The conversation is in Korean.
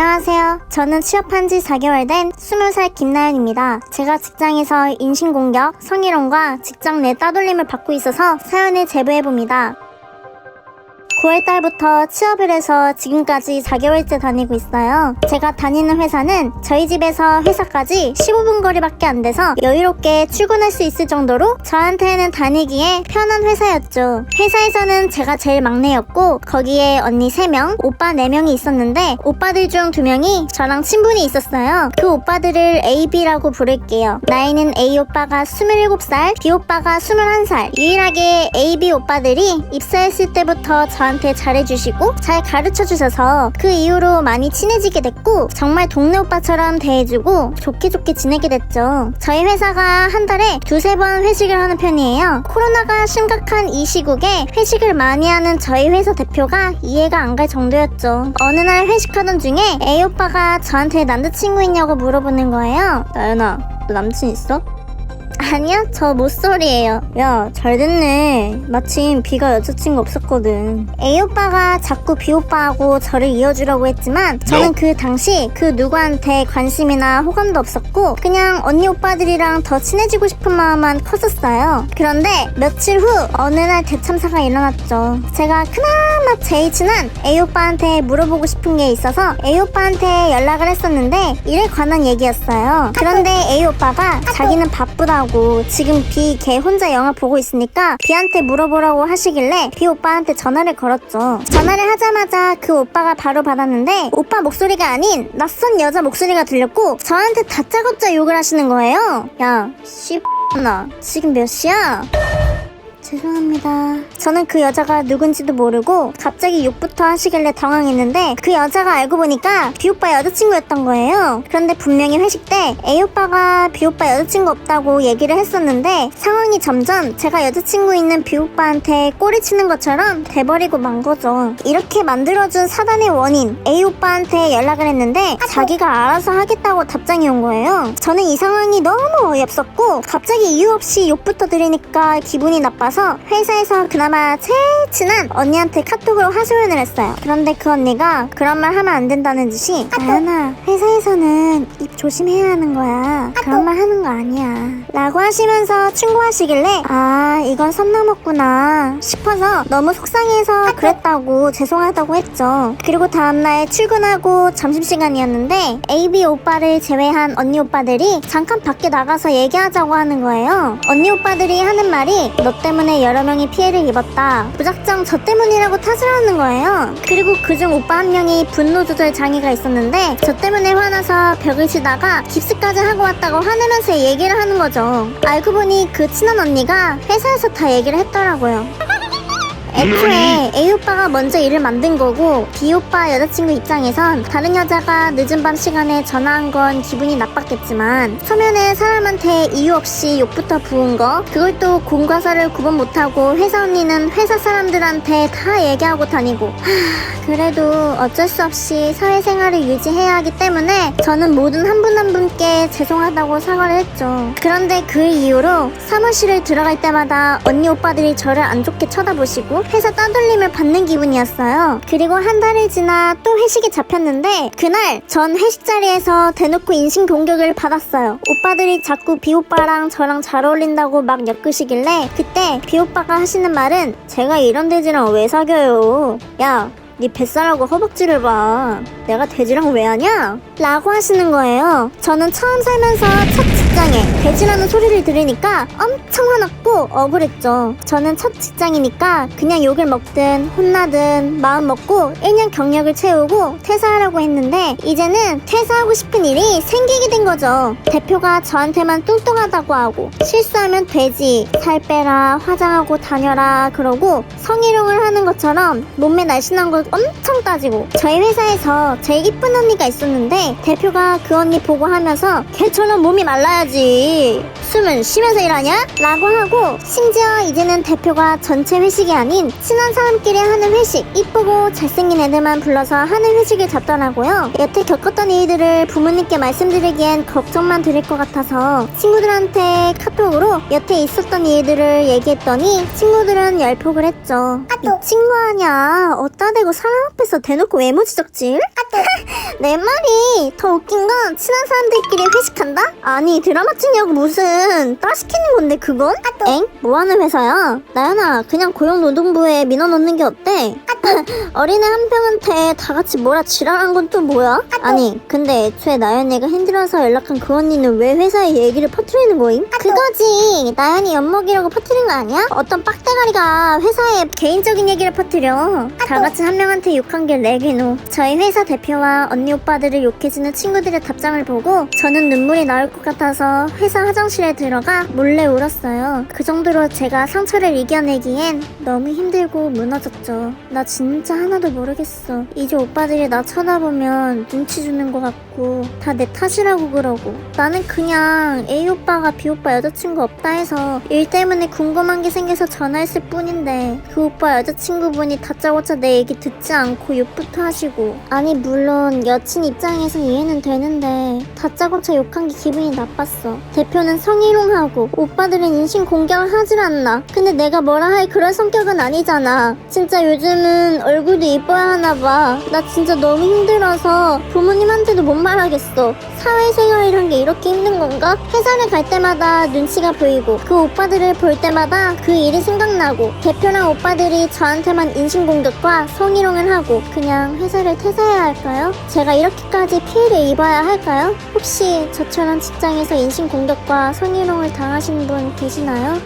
안녕하세요. 저는 취업한 지 4개월 된 20살 김나연입니다. 제가 직장에서 인신공격, 성희롱과 직장 내 따돌림을 받고 있어서 사연을 제보해봅니다. 9월달부터 취업을 해서 지금까지 4개월째 다니고 있어요. 제가 다니는 회사는 저희 집에서 회사까지 15분 거리밖에 안 돼서 여유롭게 출근할 수 있을 정도로 저한테는 다니기에 편한 회사였죠. 회사에서는 제가 제일 막내였고 거기에 언니 3명, 오빠 4명이 있었는데 오빠들 중 2명이 저랑 친분이 있었어요. 그 오빠들을 AB라고 부를게요. 나이는 A 오빠가 27살, B 오빠가 21살. 유일하게 AB 오빠들이 입사했을 때부터 저 한테 잘해주시고 잘 가르쳐 주셔서 그 이후로 많이 친해지게 됐고 정말 동네 오빠처럼 대해주고 좋게 좋게 지내게 됐죠. 저희 회사가 한 달에 두세 번 회식을 하는 편이에요. 코로나가 심각한 이 시국에 회식을 많이 하는 저희 회사 대표가 이해가 안 갈 정도였죠. 어느 날 회식하던 중에 A 오빠가 저한테 남자친구 있냐고 물어보는 거예요. 나연아, 너 남친 있어? 아니요, 저 모쏠이에요. 야, 잘 됐네. 마침 B가 여자친구 없었거든. A 오빠가 자꾸 B 오빠하고 저를 이어주려고 했지만 저는 그 당시 그 누구한테 관심이나 호감도 없었고 그냥 언니 오빠들이랑 더 친해지고 싶은 마음만 컸었어요. 그런데 며칠 후 어느 날 대참사가 일어났죠. 제가 그나마 제일 친한 A 오빠한테 물어보고 싶은 게 있어서 A 오빠한테 연락을 했었는데 일에 관한 얘기였어요. 그런데 A 오빠가 자기는 바쁘다고 지금 B 걔 혼자 영화 보고 있으니까 B한테 물어보라고 하시길래 B 오빠한테 전화를 걸었죠. 전화를 하자마자 그 오빠가 바로 받았는데 오빠 목소리가 아닌 낯선 여자 목소리가 들렸고 저한테 다짜고짜 욕을 하시는 거예요. 야, 씨. 나 지금 몇 시야? 죄송합니다. 저는 그 여자가 누군지도 모르고 갑자기 욕부터 하시길래 당황했는데 그 여자가 알고 보니까 비오빠 여자친구였던 거예요. 그런데 분명히 회식 때 A오빠가 비오빠 여자친구 없다고 얘기를 했었는데 상황이 점점 제가 여자친구 있는 비오빠한테 꼬리 치는 것처럼 돼버리고 만 거죠. 이렇게 만들어준 사단의 원인 A오빠한테 연락을 했는데 자기가 알아서 하겠다고 답장이 온 거예요. 저는 이 상황이 너무 어이없었고 갑자기 이유 없이 욕부터 들으니까 기분이 나빠서 회사에서 그나마 제일 친한 언니한테 카톡으로 하소연을 했어요. 그런데 그 언니가 그런 말 하면 안 된다는 듯이 나연아 회사에서는 입 조심해야 하는 거야. 그런 말 하는 거 아니야. 라고 하시면서 충고하시길래 아 이건 선 넘었구나 싶어서 너무 속상해서 그랬다고 죄송하다고 했죠. 그리고 다음날 출근하고 점심시간이었는데 AB 오빠를 제외한 언니 오빠들이 잠깐 밖에 나가서 얘기하자고 하는 거예요. 언니 오빠들이 하는 말이 너 때문에 여러 명이 피해를 입었다. 무작정 저 때문이라고 탓을 하는 거예요. 그리고 그중 오빠 한 명이 분노 조절 장애가 있었는데 저 때문에 화나서 벽을 치다가 깁스까지 하고 왔다고 화내면서 얘기를 하는 거죠. 알고 보니 그 친한 언니가 회사에서 다 얘기를 했더라고요. 애초에 A 오빠가 먼저 일을 만든 거고 B 오빠 여자친구 입장에선 다른 여자가 늦은 밤 시간에 전화한 건 기분이 나빴겠지만 서면에 사람한테 이유 없이 욕부터 부은 거 그걸 또 공과 사를 구분 못하고 회사 언니는 회사 사람들한테 다 얘기하고 다니고. 하, 그래도 어쩔 수 없이 사회생활을 유지해야 하기 때문에 저는 모든 한 분 한 분께 죄송하다고 사과를 했죠. 그런데 그 이후로 사무실을 들어갈 때마다 언니 오빠들이 저를 안 좋게 쳐다보시고 회사 따돌림을 받는 기분이었어요. 그리고 한 달이 지나 또 회식이 잡혔는데 그날 전 회식 자리에서 대놓고 인신 공격을 받았어요. 오빠들이 자꾸 비오빠랑 저랑 잘 어울린다고 막 엮으시길래 그때 비오빠가 하시는 말은 제가 이런 돼지랑 왜 사겨요? 야, 네 뱃살하고 허벅지를 봐. 내가 돼지랑 왜 하냐? 라고 하시는 거예요. 저는 처음 살면서 첫 직장에 돼지라는 소리를 들으니까 엄청 화났고 억울했죠. 저는 첫 직장이니까 그냥 욕을 먹든 혼나든 마음 먹고 1년 경력을 채우고 퇴사하라고 했는데 이제는 퇴사하고 싶은 일이 생기게 된 거죠. 대표가 저한테만 뚱뚱하다고 하고 실수하면 돼지, 살 빼라, 화장하고 다녀라 그러고 성희롱을 하는 것처럼 몸매 날씬한 걸 엄청 따지고 저희 회사에서 제일 이쁜 언니가 있었는데 대표가 그 언니 보고 하면서 걔처럼 몸이 말라야지 일 해야지. 숨은 쉬면서 일하냐? 라고 하고 심지어 이제는 대표가 전체 회식이 아닌 친한 사람끼리 하는 회식 이쁘고 잘생긴 애들만 불러서 하는 회식을 잡더라고요. 여태 겪었던 일들을 부모님께 말씀드리기엔 걱정만 드릴 것 같아서 친구들한테 카톡으로 여태 있었던 일들을 얘기했더니 친구들은 열폭을 했죠. 이 친구 아냐 어따 대고 사람 앞에서 대놓고 외모 지적질? 내 말이 더 웃긴 건 친한 사람들끼리 회식한다? 아니 찍냐고 무슨 딸 시키는 건데 그건? 엥? 뭐하는 회사야? 나연아 그냥 고용노동부에 민원 넣는 게 어때? 어린애 한 명한테 다 같이 뭐라 지랄한 건 또 뭐야? 아니 근데 애초에 나연이가 힘들어서 연락한 그 언니는 왜 회사에 얘기를 퍼뜨리는 거임? 그거지 나연이 엿먹이려고 퍼뜨린 거 아니야? 어떤 빡대가리가 회사에 개인적인 얘기를 퍼뜨려 다 같이 한 명한테 욕한 게 레기노 저희 회사 대표와 언니 오빠들을 욕해주는 친구들의 답장을 보고 저는 눈물이 나올 것 같아서 회사 화장실에 들어가 몰래 울었어요. 그 정도로 제가 상처를 이겨내기엔 너무 힘들고 무너졌죠. 나 진짜 하나도 모르겠어. 이제 오빠들이 나 쳐다보면 눈치 주는 것 같고 다 내 탓이라고 그러고. 나는 그냥 A 오빠가 B 오빠 여자친구 없다 해서 일 때문에 궁금한 게 생겨서 전화했을 뿐인데 그 오빠 여자친구분이 다짜고짜 내 얘기 듣지 않고 욕부터 하시고. 아니 물론 여친 입장에서 이해는 되는데 다짜고짜 욕한 게 기분이 나 빴어. 대표는 성희롱하고 오빠들은 인신 공격을 하질 않나. 근데 내가 뭐라 할 그런 성격은 아니잖아. 진짜 요즘은 얼굴도 이뻐야 하나 봐 나 진짜 너무 힘들어서 부모님한테도 못 말하겠어 사회생활이란 게 이렇게 힘든 건가? 회사를 갈 때마다 눈치가 보이고 그 오빠들을 볼 때마다 그 일이 생각나고 대표랑 오빠들이 저한테만 인신공격과 성희롱을 하고 그냥 회사를 퇴사해야 할까요? 제가 이렇게까지 피해를 입어야 할까요? 혹시 저처럼 직장에서 인신공격과 성희롱을 당하신 분 계시나요?